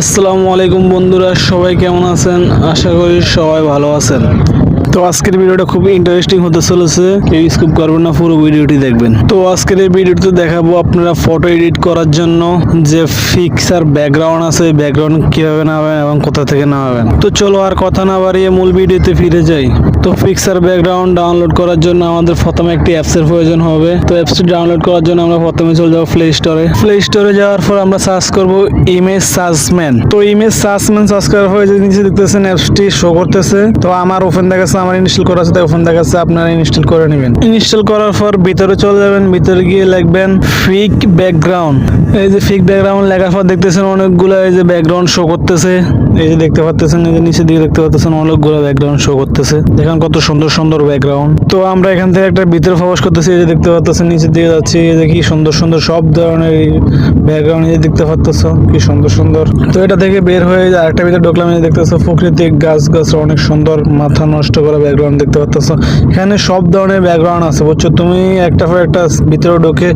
আসসালামু আলাইকুম বন্ধুরা সবাই কেমন আছেন? আশা করি সবাই ভালো আছেন। তো আজকের ভিডিওটা খুব ইন্টারেস্টিং হতে চলেছে। কেউ স্কিপ করবেন না, পুরো ভিডিওটি দেখবেন। তো আজকের এই ভিডিওতে দেখাবো আপনারা ফটো এডিট করার জন্য যে ফিক্স আর ব্যাকগ্রাউন্ড আছে ব্যাকগ্রাউন্ড কীভাবে নামাবেন এবং কোথা থেকে নামাবেন। তো চলো আর কথা না বাড়িয়ে মূল ভিডিওতে ফিরে যাই। তো ফিক্সার ব্যাকগ্রাউন্ড ডাউনলোড করার জন্য আমাদের প্রথমে একটি অ্যাপসের প্রয়োজন হবে। তো অ্যাপসটি ডাউনলোড করার জন্য আমরা প্রথমে চলে যাব প্লে স্টোরে প্লে স্টোরে যাওয়ার পর আমরা সার্চ করব ইমেজ সার্চম্যান তো ইমেজ সার্চম্যান সার্চ করার পরে যে নিচে দেখতেছেন অ্যাপসটি শো করতেছে। তো আমার ওপেন দেখাচ্ছে আমার ইনস্টল করা আছে তাই ওপেন দেখাচ্ছে, আপনারা ইনস্টল করে নেবেন। ইনস্টল করার পর ভিতরে চলে যাবেন, ভিতরে গিয়ে লিখবেন ফিক ব্যাকগ্রাউন্ড এই যে ফিক ব্যাকগ্রাউন্ড লেখার পর দেখতেছেন অনেকগুলো এই যে ব্যাকগ্রাউন্ড শো করতেছে। এই যে দেখতে পাচ্ছেন এই যে নিচে দিকে দেখতে পাচ্ছেন অনেকগুলো ব্যাকগ্রাউন্ড শো করতেছে। দেখেন কত সুন্দর সুন্দর ব্যাকগ্রাউন্ড তো আমরা এখান থেকে একটা ভিতরে প্রবেশ করতেছি, এই যে দেখতে পাচ্ছেন নিচের দিকে যাচ্ছি, এই যে কি সুন্দর সুন্দর সব ধরনের ব্যাকগ্রাউন্ড এই দেখতে পাচ্ছ কি সুন্দর সুন্দর। তো এটা থেকে বের হয়ে আরেকটা ভিতরে ঢুকলাম, এই দেখতেছো প্রকৃতিক গাছ গাছ অনেক সুন্দর, মাথা নষ্ট করা ব্যাকগ্রাউন্ড দেখতে পাচ্ছ এখানে সব ধরনের ব্যাকগ্রাউন্ড আছে, বুঝছ? তুমি একটা পর একটা ভিতরে ঢুকে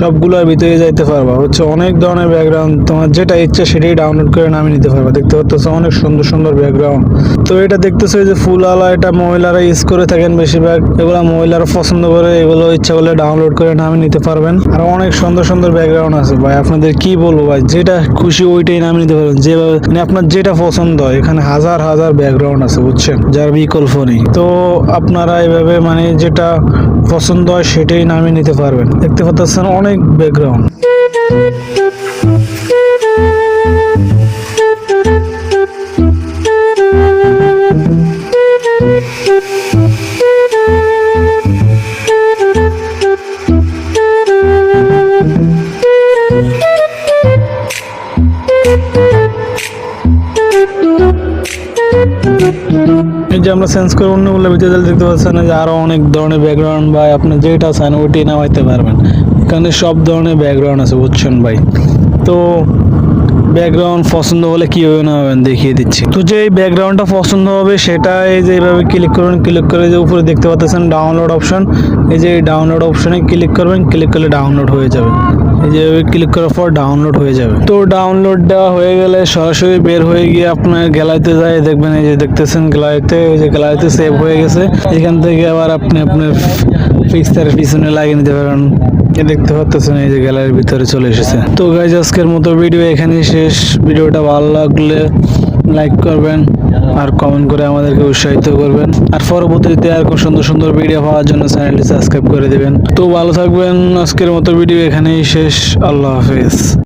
সবগুলোর ভিতরে যাইতে পারবা হচ্ছে অনেক ধরনের ব্যাকগ্রাউন্ড তোমার যেটা ইচ্ছা সেটাই ডাউনলোড করে নামিয়ে নিতে পারবা। দেখতে পাচ্ছ অনেক সুন্দর সুন্দর ব্যাকগ্রাউন্ড তো এটা দেখতেছো যে ফুলওয়ালা, এটা মহিলারা ইউজ করে থাকেন বেশিরভাগ। এগুলো মহিলারা পছন্দ করে, এগুলো ইচ্ছা করলে ডাউনলোড করে নামিয়ে নিতে পারবেন। আর অনেক সুন্দর সুন্দর ব্যাকগ্রাউন্ড আছে ভাই, আপনাদের কি বলব ভাই, যেটা খুশি ওইটাই নামিয়ে নিতে পারবেন। যেভাবে মানে আপনার যেটা পছন্দ হয়, এখানে হাজার হাজার ব্যাকগ্রাউন্ড আছে, বুঝছেন? যার বিকল্প নেই। তো আপনারা এভাবে মানে যেটা পছন্দ হয় সেটাই নামিয়ে নিতে পারবেন। দেখতে পাচ্ছেন অনেক ব্যাকগ্রাউন্ড এই যে আমরা সেন্স করে অন্যগুলো ভিতরে দেখতে পাচ্ছেন যে আরও অনেক ধরনের ব্যাকগ্রাউন্ড বা আপনি যেটা চান ওইটাই নামাইতে পারবেন। এখানে সব ধরনের ব্যাকগ্রাউন্ড আছে, বুঝছেন ভাই? তো ব্যাকগ্রাউন্ড পছন্দ হলে কীভাবে নামাবেন দেখিয়ে দিচ্ছি। তো যে ব্যাকগ্রাউন্ডটা পছন্দ হবে, সেটা এই যে এইভাবে ক্লিক করবেন ক্লিক করে যে উপরে দেখতে পাচ্ছেন ডাউনলোড অপশন এই যে ডাউনলোড অপশনে ক্লিক করবেন ক্লিক করলে ডাউনলোড হয়ে যাবে। এই যে ক্লিক করার পর ডাউনলোড হয়ে যাবে। তো ডাউনলোড দেওয়া হয়ে গেলে সরাসরি বের হয়ে গিয়ে আপনার গ্যালারিতে যায়, দেখবেন এই যে দেখতেছেন গ্যালারিতে এই যে গ্যালারিতে সেভ হয়ে গেছে। এখান থেকে আবার আপনি আপনার ফিক্সার পিছনে লাগিয়ে নিতে পারেন। দেখতে পাচ্ছেন এই যে গ্যালারির ভিতরে চলে এসেছে। তো গাইজ আজকের মতো ভিডিও এখানেই শেষ। ভিডিওটা ভালো লাগলে লাইক করবেন আর কমেন্ট করে আমাদেরকে উৎসাহিত করবেন। আর পরবর্তীতে আর খুব সুন্দর সুন্দর ভিডিও পাওয়ার জন্য চ্যানেলটি সাবস্ক্রাইব করে দেবেন। তো ভালো থাকবেন। আজকের মতো ভিডিও এখানেই শেষ। আল্লাহ হাফেজ।